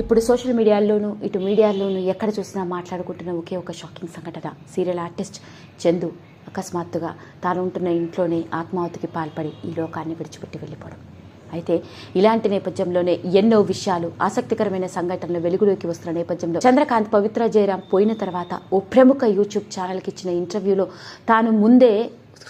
ఇప్పుడు సోషల్ మీడియాల్లోనూ ఇటు మీడియాల్లోనూ ఎక్కడ చూసినా మాట్లాడుకుంటున్న ఒకే ఒక షాకింగ్ సంఘటన. సీరియల్ ఆర్టిస్ట్ చందు అకస్మాత్తుగా తాను ఉంటున్న ఇంట్లోనే ఆత్మాహుతికి పాల్పడి ఈ లోకాన్ని విడిచిపెట్టి వెళ్ళిపోవడం. అయితే ఇలాంటి నేపథ్యంలోనే ఎన్నో విషయాలు ఆసక్తికరమైన సంఘటనలు వెలుగులోకి వస్తున్న నేపథ్యంలో చంద్రకాంత్ పవిత్ర జయరాం పోయిన తర్వాత ఓ ప్రముఖ యూట్యూబ్ ఛానల్కి ఇచ్చిన ఇంటర్వ్యూలో తాను ముందే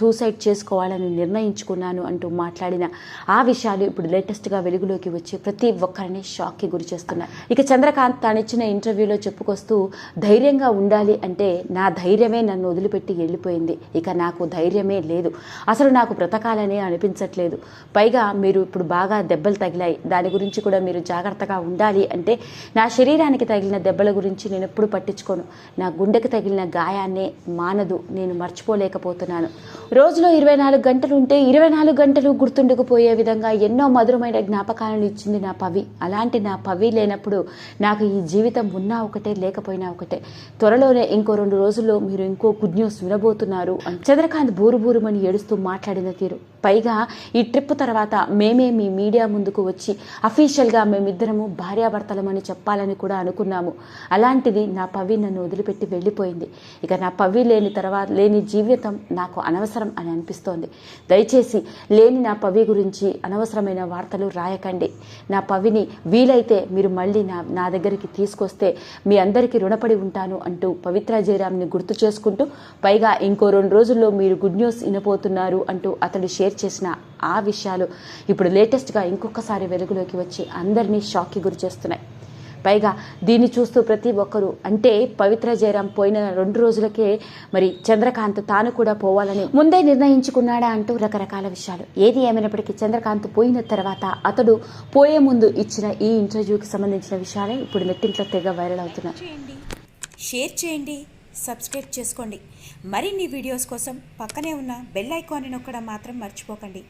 సూసైడ్ చేసుకోవాలని నిర్ణయించుకున్నాను అంటూ మాట్లాడిన ఆ విషయాలు ఇప్పుడు లేటెస్ట్గా వెలుగులోకి వచ్చి ప్రతి ఒక్కరిని షాక్కి గురి చేస్తున్నాయి. ఇక చంద్రకాంత్ తానిచ్చిన ఇంటర్వ్యూలో చెప్పుకొస్తూ ధైర్యంగా ఉండాలి అంటే నా ధైర్యమే నన్ను వదిలిపెట్టి వెళ్ళిపోయింది. ఇక నాకు ధైర్యమే లేదు. అసలు నాకు బ్రతకాలనే అనిపించట్లేదు. పైగా మీరు ఇప్పుడు బాగా దెబ్బలు తగిలాయి. దాని గురించి కూడా మీరు జాగ్రత్తగా ఉండాలి అంటే నా శరీరానికి తగిలిన దెబ్బల గురించి నేను ఎప్పుడు పట్టించుకోను. నా గుండెకి తగిలిన గాయాన్నే మానదు. నేను మర్చిపోలేకపోతున్నాను. రోజులో ఇరవై నాలుగు గంటలు ఉంటే ఇరవై నాలుగు గంటలు గుర్తుండకపోయే విధంగా ఎన్నో మధురమైన జ్ఞాపకాలను ఇచ్చింది నా పవి. అలాంటి నా పవి లేనప్పుడు నాకు ఈ జీవితం ఉన్నా ఒకటే లేకపోయినా ఒకటే. త్వరలోనే ఇంకో రెండు రోజుల్లో మీరు ఇంకో గుడ్ న్యూస్ వినబోతున్నారు అని చంద్రకాంత్ బూరు బూరుమని ఏడుస్తూ మాట్లాడిన తీరు. పైగా ఈ ట్రిప్ తర్వాత మేమే మీ మీడియా ముందుకు వచ్చి అఫీషియల్గా మేమిద్దరము భార్యాభర్తలమని చెప్పాలని కూడా అనుకున్నాము. అలాంటిది నా పవి నన్ను వదిలిపెట్టి వెళ్ళిపోయింది. ఇక నా పవి లేని తర్వాత లేని జీవితం నాకు అనవసరం అని అనిపిస్తోంది. దయచేసి లేని నా పవి గురించి అనవసరమైన వార్తలు రాయకండి. నా పవిని వీలైతే మీరు మళ్ళీ నా నా దగ్గరికి తీసుకొస్తే మీ అందరికీ రుణపడి ఉంటాను అంటూ పవిత్ర జయరామ్ని గుర్తు చేసుకుంటూ పైగా ఇంకో రెండు రోజుల్లో మీరు గుడ్ న్యూస్ వినబోతున్నారు అంటూ అతడు షేర్ చేసిన ఆ విషయాలు ఇప్పుడు లేటెస్ట్గా ఇంకొకసారి వెలుగులోకి వచ్చి అందరినీ షాక్కి గురి చేస్తున్నాయి పైగా దీన్ని చూస్తూ ప్రతి ఒక్కరూ అంటే పవిత్ర జయరాం పోయిన రెండు రోజులకే మరి చంద్రకాంత్ తాను కూడా పోవాలని ముందే నిర్ణయించుకున్నాడా అంటూ రకరకాల విషయాలు. ఏది ఏమైనప్పటికీ చంద్రకాంత్ పోయిన తర్వాత అతడు పోయే ముందు ఇచ్చిన ఈ ఇంటర్వ్యూకి సంబంధించిన విషయాలే ఇప్పుడు నెట్టింట్లో తెగ వైరల్ అవుతున్నాయి. చేయండి షేర్ చేయండి సబ్స్క్రైబ్ చేసుకోండి. మరిన్ని వీడియోస్ కోసం పక్కనే ఉన్న బెల్ ఐకాన్ని నొక్కడం మాత్రం మర్చిపోకండి.